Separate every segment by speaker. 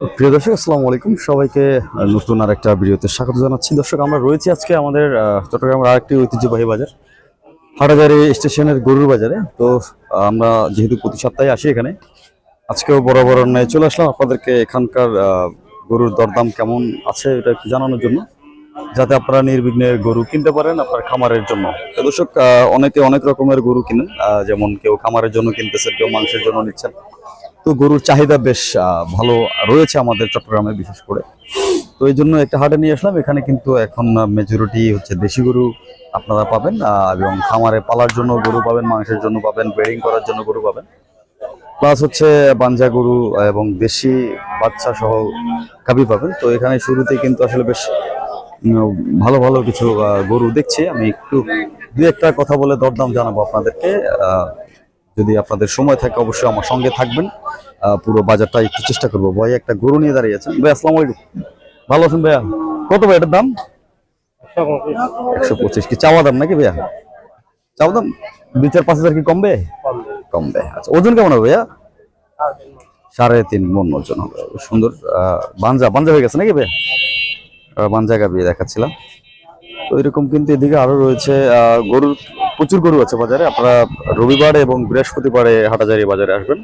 Speaker 1: প্রিয় দর্শক, আসসালামু আলাইকুম। সবাইকে নতুন আর একটা ভিডিওতে স্বাগত জানাচ্ছি। দর্শক, আমরা রয়েছি আজকে আমাদের চট্টগ্রামের আরেকটি ঐতিহ্যবাহী বাজার, হাটাজারি স্টেশনের গরুর বাজারে। তো আমরা যেহেতু প্রতি সপ্তাহে আসি এখানে, আজকেও বড় বড় ন্যায় চলে আসলাম। আপনাদেরকে এখানকার গরুর দরদাম কেমন আছে এটা একটু জানানোর জন্য, যাতে আপনারা নির্বিঘ্নে গরু কিনতে পারেন আপনার খামারের জন্য। দর্শক অনেকে অনেক রকমের গরু কিনেন যেমন কেউ খামারের জন্য কিনতেছেন, কেউ মাংসের জন্য নিচ্ছেন। তো গরুর চাহিদা বেশ ভালো রয়েছে আমাদের চট্টগ্রামে বিশেষ করে। তো এই জন্য একটা হাটে নিয়ে আসলাম। এখানে কিন্তু এখন মেজরিটি হচ্ছে দেশি গরু আপনারা পাবেন এবং খামারে পালার জন্য গরু পাবেন, মাংসের জন্য পাবেন ব্রিডিং করার জন্য গরু পাবেন। প্লাস হচ্ছে বাঞ্জা গরু এবং দেশি বাচ্চা সহ গাভি পাবেন। তো এখানে শুরুতে কিন্তু আসলে বেশ ভালো ভালো কিছু গরু দেখছি। আমি একটু দু একটা কথা বলে দরদাম জানাব আপনাদেরকে। যদি আপনাদের সময় থাকে, অবশ্যই আমার সঙ্গে থাকবেন। পুরো বাজারটা একটু চেষ্টা করব। ভাই, একটা গরু নিয়ে দাঁড়িয়েছেন ভাই, আসসালামু আলাইকুম। ভালো আছেন ভাইয়া? কত ভাই এটার দাম? একশো পঁচিশ। কি চাওয়া দাম নাকি ভাইয়া? চাওয়া দাম? দুই চার পাঁচ হাজার কি কমবে? কমবে। আচ্ছা ওজন কেমন হবে ভাইয়া? সাড়ে তিন মন ওজন হবে। সুন্দর। বাঞ্জা। বাঞ্জা হয়ে গেছে নাকি ভাইয়া? বাঞ্জা গাবি দেখাচ্ছিলাম। তো এরকম কিন্তু এদিকে আরও রয়েছে গরুর প্রচুর গরু আছে বাজারে। আপনারা রবিবারে এবং বৃহস্পতিবারে হাটাজারি বাজারে আসবেন।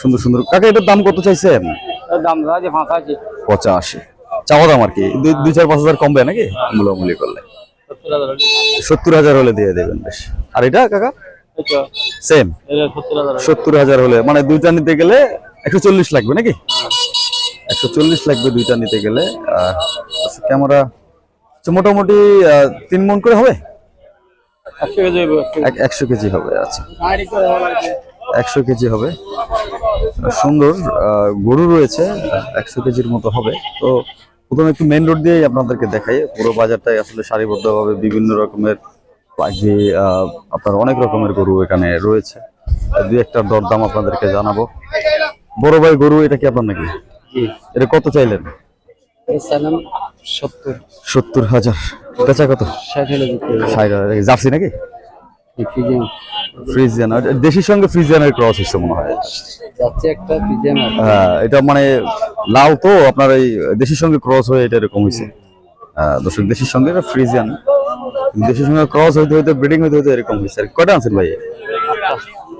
Speaker 1: সুন্দর সুন্দর। কাকা এটার দাম কত চাইছেন?
Speaker 2: দাম
Speaker 1: পঁচাশি। চাওয়া দাম আর কি? দুই চার পাঁচ হাজার কমবে নাকি? মূলামূলি করলে।
Speaker 2: সত্তর হাজার
Speaker 1: হলে। দিয়ে দেবেন বেশ। আর এটা কাকা? সেম
Speaker 2: সত্তর হাজার
Speaker 1: হলে। মানে দুইটা নিতে গেলে একশো চল্লিশ লাগবে নাকি? একশো চল্লিশ লাগবে দুইটা নিতে গেলে। আচ্ছা, ক্যামেরা। আচ্ছা, মোটামুটি তিন মন করে হবে?
Speaker 2: একশো কেজি
Speaker 1: হবে আচ্ছা। একশো কেজি হবে। সুন্দর গরু রয়েছে একশো কেজির মতো হবে। তো প্রথমে একটু মেন রোড দিয়েই আপনাদেরকে দেখাই। পুরো বাজারটাই আসলে সারিবদ্ধভাবে বিভিন্ন রকমের পাখি আপনার অনেক রকমের গরু এখানে রয়েছে। দু একটা দরদাম আপনাদেরকে জানাব। বড় ভাই গরু এটা কি আপনার নাকি? এটা কত চাইলেন?
Speaker 2: সালাম সত্তর।
Speaker 1: সত্তর হাজার। বেচা কত?
Speaker 2: ষাট
Speaker 1: হাজার। জার্সি নাকি?
Speaker 2: ফ্রিজিয়ান।
Speaker 1: দেশির সঙ্গে ফ্রিজিয়ানের ক্রস হচ্ছে মনে হয়।
Speaker 2: যাচ্ছে একটা ফ্রিজিয়ান
Speaker 1: হ্যাঁ এটা মানে লাল তো আপনার এই দেশের সঙ্গে ক্রস হয়ে এটা এরকম হয়েছে। আহ, দর্শক দেশের সঙ্গে এটা ফ্রিজিয়ান। দেশের সঙ্গে ক্রস হইতে হইতে ব্রিডিং হইতে হইতে এরকম হয়েছে। আর কয়টা আনছেন ভাই?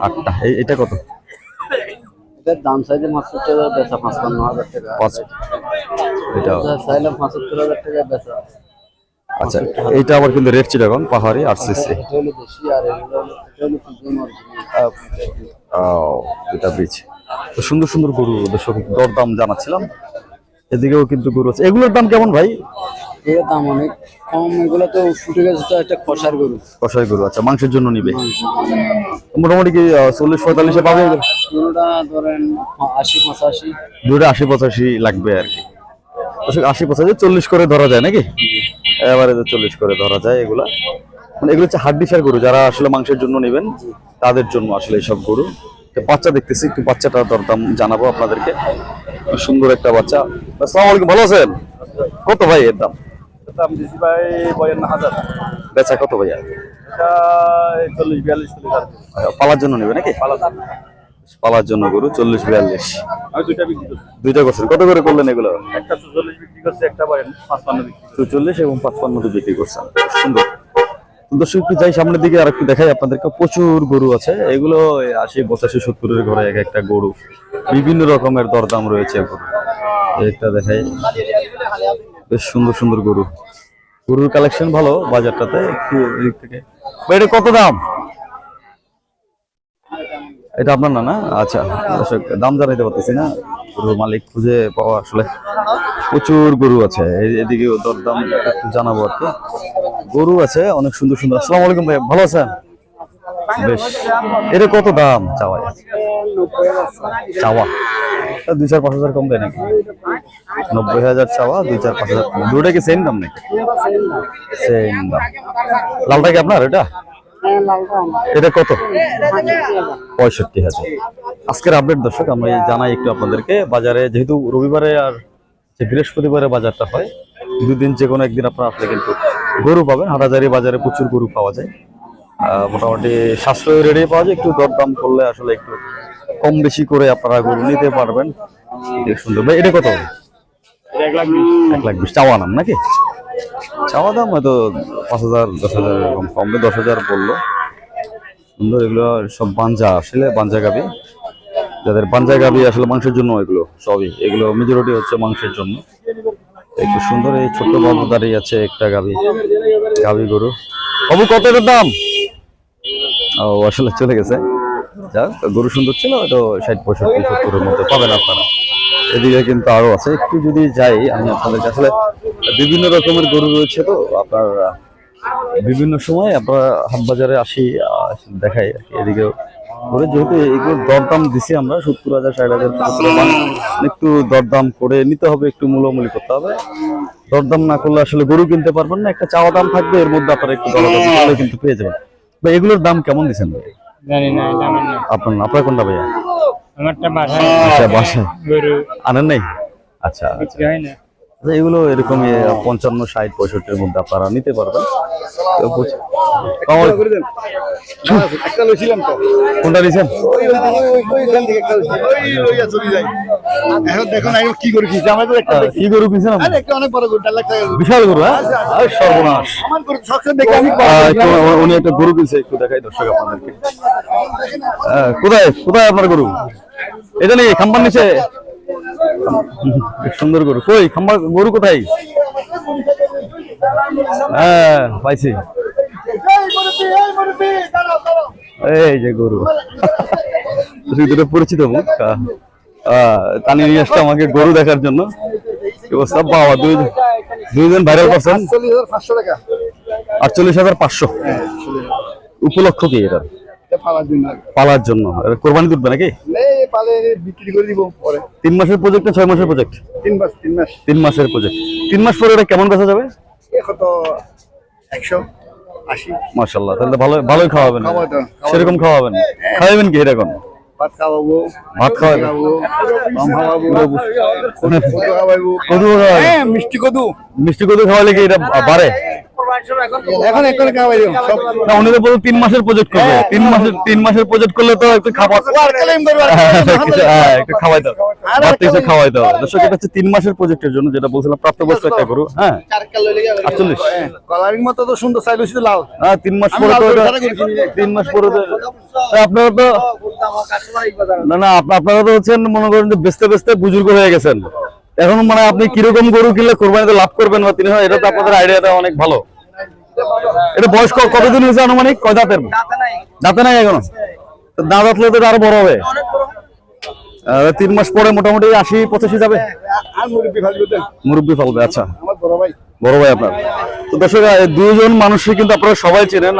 Speaker 1: আটটা। এটা কত?
Speaker 2: এটার দাম চাইছে হাজার বেচা পাঁচপান্ন হাজার টাকা।
Speaker 1: এটা
Speaker 2: যা চাইলাম পঁচাত্তর হাজার টাকা বেচা
Speaker 1: আচ্ছা এইটা আবার কিন্তু রেড চিটাগং পাহাড়ি আর সিসি
Speaker 2: এটা
Speaker 1: বীজ তো সুন্দর সুন্দর গরু দর্শক দরদাম জানাচ্ছিলাম। এদিকেও কিন্তু গরু আছে। এগুলোর দাম কেমন ভাই?
Speaker 2: এগুলোর দাম অনেক। কম এগুলো তো ফুটে গেছে তো একটা কষার গরু।
Speaker 1: কষাই গরু আচ্ছা মাংসের জন্য নিবে? মোটামুটি কি চল্লিশ পঁয়তাল্লিশে পাবে?
Speaker 2: গরুটা ধরেন আশি পঁচাশি।
Speaker 1: দুটো আশি পঁচাশি লাগবে আর কি। দর্শক, আশি পঁচাশি চল্লিশ করে ধরা যায় নাকি? এবারে চল্লিশ করে ধরা যায় এগুলা। মানে এগুলো হচ্ছে হাড্ডিসার গরু যারা আসলে মাংসের জন্য নেবেন তাদের জন্য আসলে এইসব গরু। তো বাচ্চা দেখতেছি একটু বাচ্চাটার দরদাম জানাব আপনাদেরকে। সুন্দর একটা বাচ্চা। আসসালামু আলাইকুম ভালো আছেন? কত ভাই এর দাম?
Speaker 2: দাম দিছি ভাই বয়ান্ন হাজার।
Speaker 1: বেচা কত ভাইয়া?
Speaker 2: এটা চল্লিশ বিয়াল্লিশ
Speaker 1: পালার জন্য নেবে নাকি? পালার জন্য। গরু চল্লিশ বিয়াল্লিশ।
Speaker 2: দুইটা বিক্রি করছি।
Speaker 1: দুইটা করছেন। কত করে করলেন এগুলো?
Speaker 2: একটা চল্লিশ বিক্রি করছে একটা পাঁচপান্ন বিক্রি
Speaker 1: চল্লিশ এবং পাঁচপান্নতে বিক্রি করছেন। সুন্দর। দর্শক একটু যাই সামনের দিকে আর একটু দেখাই। আপনাদেরকে প্রচুর গরু আছে। এগুলো আশি পঁচাশি সত্তরের ঘরে এক একটা গরু। বিভিন্ন রকমের দরদাম রয়েছে গরু একটা দেখাই। বেশ সুন্দর সুন্দর গরু। গরুর কালেকশন ভালো বাজারটাতে একটু থেকে। এটা কত দাম? এটা আপনার না না? আচ্ছা দাম জানাইতে পারতেছি না। গরুর মালিক খুঁজে পাওয়া আসলে প্রচুর গরু আছে। এদিকে দরদাম একটু জানাব আর কি। গরু আছে, অনেক সুন্দর সুন্দর। আসসালামু আলাইকুম ভাই, ভালো আছেন? বেশ। এটা কত দাম চাওয়া চাওয়া? দুই চার পাঁচ হাজার কম দেয় নাকি? নব্বই হাজার চাওয়া দুই চার পাঁচ হাজার কম দুটা কি সেম দাম নাকি? সেম দাম। লালটা কি আপনার এটা? এটা কত? পঁয়ষট্টি হাজার। আজকের আপডেট দর্শক আমরা জানাই একটু আপনাদেরকে বাজারে যেহেতু রবিবারে আর যে বৃহস্পতিবারে বাজারটা হয় দুদিন যে কোনো একদিন আপনারা আসলে কিন্তু গরু পাবেন। হাটাজারি বাজারে প্রচুর গরু পাওয়া যায়। মোটামুটি সাশ্রয় রেটে পাওয়া যায়। একটু দরদাম করলে আসলে একটু কম বেশি করে আপনারা গরু নিতে পারবেন। সুন্দর। ভাই এটা কত?
Speaker 3: এক লাখ বিশ।
Speaker 1: চাওয়া নাম নাকি? চাওয়া দাম হয়তো পাঁচ হাজার দশ হাজার এরকম কমবে। দশ হাজার বলল। সুন্দর এগুলো সব বাঞ্জা আসলে বাঞ্জা গাবি। যাদের বাঞ্জা গাবি আসলে মাংসের জন্য এগুলো সবই। এগুলো মেজরিটি হচ্ছে মাংসের জন্য। একটু সুন্দর এই ছোট্ট বাবু দাঁড়িয়ে আছে একটা গাবি গাবি গরু। বাবু, কত এটার দাম? ও, আসলে চলে গেছে। যাক গরু সুন্দর ছিল ওটা ষাট, পঁয়ষট্টি, সত্তরের মধ্যে পাবেন আপনারা। এদিকে কিন্তু আরও আছে। একটু যদি যাই, আমি আপনাদের আসলে বিভিন্ন রকমের গরু রয়েছে তো, আপনার বিভিন্ন সময় আপনার হাট বাজারে আসি দেখাই এদিকেও করে যেহেতু এগুলো দরদাম দিছি আমরা সত্তর হাজার ষাট হাজার একটু দরদাম করে নিতে হবে একটু মূল্যমূল্য করতে হবে। দরদাম না করলে আসলে গরু কিনতে পারবেন না একটা চাওয়া দাম থাকবে এর মধ্যে আপনারা একটু দরদাম করলে কিন্তু পেয়ে যাবেন। ভাই এগুলোর দাম কেমন দিচ্ছেন ভাই?
Speaker 3: জানি না
Speaker 1: আপনার আপনার কোনটা ভাইয়া?
Speaker 3: আমারটা বাসায়।
Speaker 1: আচ্ছা বাসায়। আনেন নাই? আচ্ছা
Speaker 3: বিক্রি হয়
Speaker 1: আচ্ছা, এগুলো এরকম পঞ্চান্ন ষাট পঁয়ষট্টির মধ্যে আপনারা নিতে পারবেন কোনটা নিয়েছেন। বিশাল গরু হ্যাঁ সর্বনাশ উনি একটা গরু কিনছে একটু দেখাই দর্শক আপনাদেরকে কোথায় কোথায় আপনার গরু এটা নেই খাম্বার নিচে সুন্দর গরু। কই খাম্বার গরু কোথায়? হ্যাঁ পাইছি। এই যে গরু। দুটো পরিচিত মুখ টানি নিয়ে আসছে আমাকে গরু দেখার জন্য। অবস্থা? বাবা দুই দুইজন ভাইরাল
Speaker 2: টাকা।
Speaker 1: আটচল্লিশ হাজার পাঁচশো। উপলক্ষ কি এটা?
Speaker 2: পালার জন্য
Speaker 1: পালার জন্য। এটা কোরবানি তুলবে নাকি?
Speaker 2: বিক্রি করে দিব পরে।
Speaker 1: তিন মাসের প্রজেক্ট না ছয় মাসের প্রজেক্ট
Speaker 2: তিন মাস তিন মাস।
Speaker 1: তিন মাসের প্রজেক্ট তিন মাস পরে এটা কেমন বেচা যাবে?
Speaker 2: এখন একশো আশি।
Speaker 1: মার্শাল্লাহ তাহলে ভালো ভালোই খাওয়াবেন।
Speaker 2: খাওয়াতো, খাওয়াতো।
Speaker 1: সেরকম খাওয়াবেন। খাওয়াবেন কি এরকম
Speaker 2: ভাত খাওয়াবো।
Speaker 1: ভাত
Speaker 2: খাওয়াবো। কদু খাওয়াবো।
Speaker 1: কদু খাওয়াবেন?
Speaker 2: হ্যাঁ মিষ্টি কদু।
Speaker 1: মিষ্টি কদু খাওয়ালে কি এটা বাড়ে?
Speaker 2: এখন এখন খাওয়াই দিব।
Speaker 1: না উনি তো বলতো তিন মাসের প্রজেক্ট করবে। তিন মাসের তিন মাসের প্রজেক্ট করলে তো একটু খাবার
Speaker 2: আর কালাম করব আর
Speaker 1: কিছু- হ্যাঁ, একটু খাওয়াই দাও। বাড়তি কিছু খাওয়াই দাও। দর্শক এটা হচ্ছে তিন মাসের প্রজেক্টের জন্য যেটা বলছিলাম প্রাপ্তবয়স্ক একটা গরু। হ্যাঁ। আটচল্লিশ।
Speaker 2: কলারিং মতো তো সুন্দর সাইজ হয়েছে লাল।
Speaker 1: হ্যাঁ তিন মাস পরে তো
Speaker 2: গরু
Speaker 1: এটা-
Speaker 2: ছাড়া গরু কিনি। না।
Speaker 1: তিন মাস পরে তো আপনারা তো না না আপনারা তো হচ্ছেন মনে করেন যে বেচতে বেচতে বুজুর্গ হয়ে গেছেন। এখন মানে আপনি কীরকম গরু কিনলে কোরবানিতে লাভ করবেন বা তিনি এটা তো আপনাদের আইডিয়াটা অনেক ভালো। এটা বয়স কতদিন হয়েছে আনুমানিক? কয় দাঁতের? দাঁতে নাই এখনও? দাঁত তো আরও বড় হবে। তিন মাস পরে মোটামুটি আশি, পঁচাশি যাবে?
Speaker 2: মুরব্বী ফালবে
Speaker 1: আচ্ছা।
Speaker 2: বড় ভাই
Speaker 1: আপনার। তো দর্শক এই দুইজন মানুষই কিন্তু আপনারা সবাই চেনেন।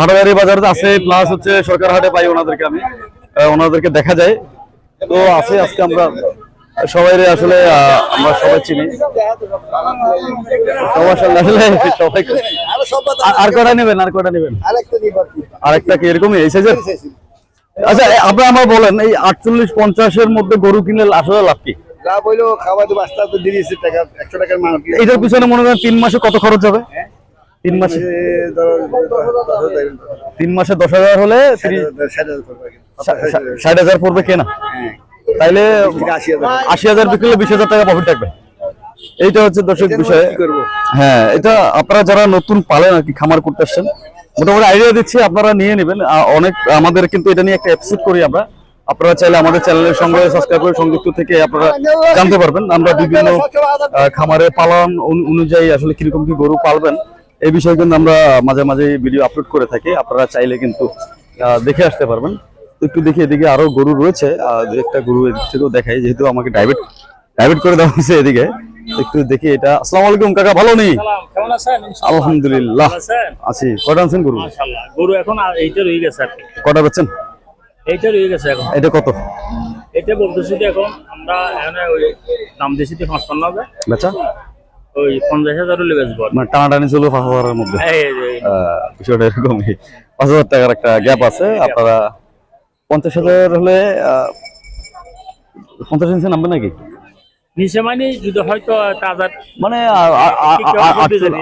Speaker 1: হাটবাড়ি বাজার আছে প্লাস হচ্ছে সরকার হাটে পাই ওনাদেরকে আমি। ওনাদেরকে দেখা যায়। তো আছে, আজকে আমরা সবাই আসলে আমরা সবাই চিনি। সবার সঙ্গে আসলে সবাই
Speaker 2: সব
Speaker 1: আর- কটা নেবেন আর কটা নেবেন?
Speaker 2: আরেকটা কি
Speaker 1: এরকমই? এই সাইজের আচ্ছা আপনি আমার বলেন এই আটচল্লিশ পঞ্চাশের মধ্যে গরু কিনলে আসলে লাভ কি?
Speaker 2: যা বইলো খাওয়া দেবো আস্তে আস্তে দিয়েছে টাকা একশো টাকার মাল।
Speaker 1: এটার পিছনে মনে করেন তিন মাসে কত খরচ হবে? তিন মাসে? তিন মাসে দশ হাজার হলে
Speaker 2: ষাট হাজার
Speaker 1: পড়বে কেনা
Speaker 2: হ্যাঁ,
Speaker 1: তাইলে
Speaker 2: আশি হাজার।
Speaker 1: বিক্রি বিশ হাজার টাকা প্রফিট থাকবে। এইটা হচ্ছে দর্শক বিষয়? হ্যাঁ এটা আপনারা যারা নতুন পালেন আর কি খামার করতে আসছেন মোটামুটি আইডিয়া দিচ্ছি আপনারা নিয়ে নেবেন। অনেক আমাদের কিন্তু এটা নিয়ে একটা এপিসোড করি আমরা। আপনারা চাইলে আমাদের চ্যানেলের সঙ্গে সাবস্ক্রাইব করে সংযুক্ত থেকে আপনারা জানতে পারবেন। আমরা বিভিন্ন খামারে পালন অনুযায়ী আসলে কীরকম কি গরু পালবেন এই বিষয়ে কিন্তু আমরা মাঝে মাঝে ভিডিও আপলোড করে থাকি। আপনারা চাইলে কিন্তু দেখে আসতে পারবেন। একটু দেখি এদিকে আরও গরু রয়েছে। দু একটা গরু এদিক থেকেও দেখাই যেহেতু আমাকে ডাইভেট ডাইভেট করে দেওয়া হয়েছে এদিকে। একটু দেখি এটা। আসসালামু আলাইকুম কাকা ভালো নেই? আলহামদুলিল্লাহ। আছি। কটা আনছেন গরু?
Speaker 3: গরু এখন এইটা রয়ে গেছে
Speaker 1: কটা বেচছেন?
Speaker 3: এইটা রয়ে গেছে এখন।
Speaker 1: এটা কত?
Speaker 3: এটা বলতেছি এখন আমরা এখানে ওই দাম দিয়েছি তো পাঁচপান্ন
Speaker 1: বেচা?
Speaker 3: ওই পঞ্চাশ হাজার হলে বেচবো
Speaker 1: মানে টানাটানি চলো পাঁচ হাজারের মধ্যে।
Speaker 3: এই
Speaker 1: বিষয়টা এরকমই। পাঁচ হাজার টাকার একটা গ্যাপ আছে আপনারা পঞ্চাশ হাজার হলে আহ, পঞ্চাশ ইঞ্চি নামবে নাকি?
Speaker 3: নিচে মানে যদি হয়তো তাজা
Speaker 1: মানে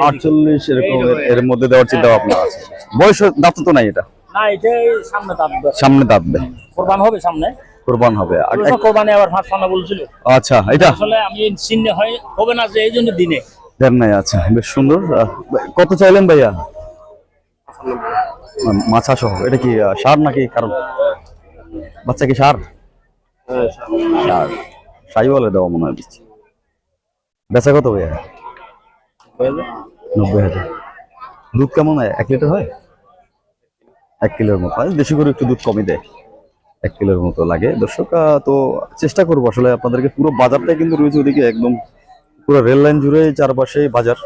Speaker 1: আটচল্লিশ- এরকম এর- মধ্যে দেওয়ার চিন্তা ভাবনা আছে। বয়স দাঁত তো নাই এটা?
Speaker 3: না এটা সামনে দাম
Speaker 1: সামনে দাঁতবে
Speaker 3: কোরবান হবে সামনে।
Speaker 1: কোরবান হবে। আর
Speaker 3: কোরবানি আবার ফাঁস ফান্না বলছিল।
Speaker 1: আচ্ছা এটা?
Speaker 3: আসলে আমি চিহ্নে হয় হবে না যে এই জন্য দিনে।
Speaker 1: দেন নাই আচ্ছা বেশ সুন্দর। আহ, কত চাইলেন ভাইয়া? মাছা সহ এটা কি সার নাকি কারণ? বাচ্চা কি সার? সার। সাই বলে দেওয়া মনে হয় বেচা কত ভাইয়া? নব্বই হাজার। দুধ কেমন হয়? এক লিটার হয়? এক কিলোর মতো। হয় বেশি করে একটু দুধ কমই দেয়। এক কিলোর মতো লাগে। দর্শক তো চেষ্টা করব আসলে আপনাদেরকে পুরো বাজারটাই কিন্তু রয়েছে ওদিকে একদম পুরো রেল লাইন জুড়ে চারপাশে বাজার।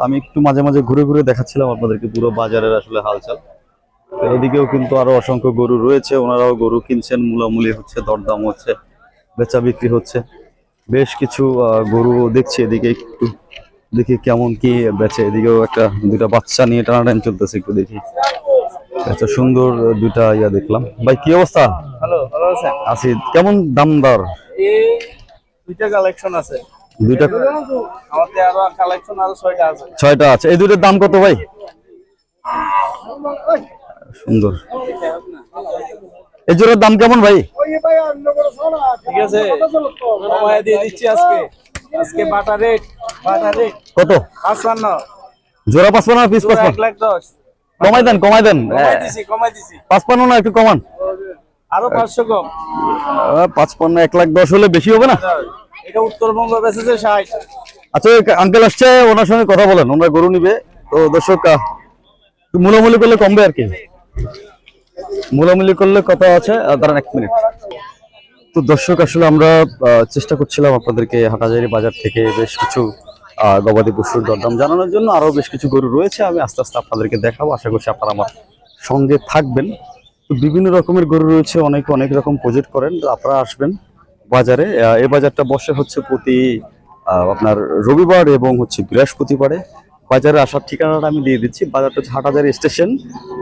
Speaker 1: আমি একটু মাঝে মাঝে ঘুরে ঘুরে দেখাচ্ছিলাম আপনাদেরকে পুরো বাজারের আসলে হালচাল। তো এদিকেও কিন্তু আরও অসংখ্য গরু রয়েছে। ওনারাও গরু কিনছেন মূলামূলি হচ্ছে দরদাম হচ্ছে বেচা বিক্রি হচ্ছে। বেশ কিছু গরু দেখছি এদিকে একটু। দেখি কেমন কি বেচে। এদিকেও একটা দুটা বাচ্চা নিয়ে টানাটানি চলতেছে একটু দেখি। আচ্ছা সুন্দর দুটা ইয়া দেখলাম। ভাই কি অবস্থা?
Speaker 4: হ্যালো ভালো আছেন?
Speaker 1: আছি। কেমন দাম দর
Speaker 4: দুইটা কালেকশন আছে।
Speaker 1: দুইটা
Speaker 4: আমাদের আরও কালেকশন আরও ছয়টা আছে।
Speaker 1: ছয়টা আছে। এই দুইটার দাম কত ভাই? সুন্দর। এই জোড়ার দাম কেমন ভাই?
Speaker 4: ঠিক আছে। দিয়ে দিচ্ছি আজকে। আজকে বাটা রেট বাটা রেট।
Speaker 1: কত?
Speaker 4: পাঁচপান্ন।
Speaker 1: জোড়া পাঁচপান্ন পিস
Speaker 4: পুরো
Speaker 1: পাঁচপান্ন?
Speaker 4: এক লাখ দশ।
Speaker 1: কমাই দেন কমাই দেন।
Speaker 4: কমাই দিছি কমাই দিছি।
Speaker 1: পাঁচপান্ন না একটু কমান?
Speaker 4: আরও কম।
Speaker 1: লাখ দশ হলে বেশি হবে না?
Speaker 4: এটা উত্তরবঙ্গ
Speaker 1: আচ্ছা আঙ্কেল আসছে ওনার সঙ্গে কথা বলেন ওনারা গরু নিবে। তো দর্শক মূলামূলি করলে কমবে আর কি। মূলামূলি করলে কথা আছে দাঁড়ান এক মিনিট। তো দর্শক, আসলে আমরা চেষ্টা করছিলাম আপনাদেরকে হাটাজারি বাজার থেকে বেশ কিছু গবাদি পশুর দরদাম জানানোর জন্য আরও বেশ কিছু গরু রয়েছে। আমি আস্তে আস্তে আপনাদেরকে দেখাবো। আশা করছি আপনারা আমার সঙ্গে থাকবেন। তো বিভিন্ন রকমের গরু রয়েছে, অনেকে অনেক রকম প্রজেক্ট করেন। আপনারা আসবেন বাজারে। এই বাজারটা বসে হচ্ছে প্রতি আপনার রবিবার এবং হচ্ছে বৃহস্পতিবারে। বাজারে আসার ঠিকানাটা আমি দিয়ে দিচ্ছি। বাজারটা হচ্ছে হাটাজারি স্টেশন।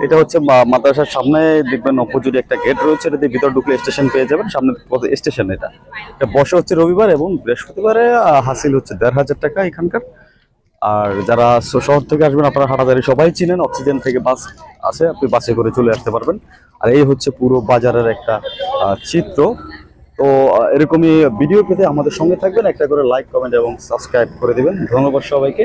Speaker 1: এটা হচ্ছে মাদ্রাসার সামনে দেখবেন অপোজিটে একটা গেট রয়েছে। এটা দিয়ে ভিতর ঢুকলে স্টেশন পেয়ে যাবেন। সামনে স্টেশন এটা। এটা বসে হচ্ছে রবিবার এবং বৃহস্পতিবারে হাসিল হচ্ছে দেড় হাজার টাকা এখানকার। আর যারা শহর থেকে আসবেন, আপনারা হাটাজারি সবাই চিনেন। অক্সিজেন থেকে বাস আছে, আপনি বাসে করে চলে আসতে পারবেন। আর এই হচ্ছে পুরো বাজারের একটা চিত্র। তো এরকমই ভিডিও পেতে আমাদের সঙ্গে থাকবেন। একটা করে লাইক কমেন্ট এবং সাবস্ক্রাইব করে দেবেন। ধন্যবাদ সবাইকে।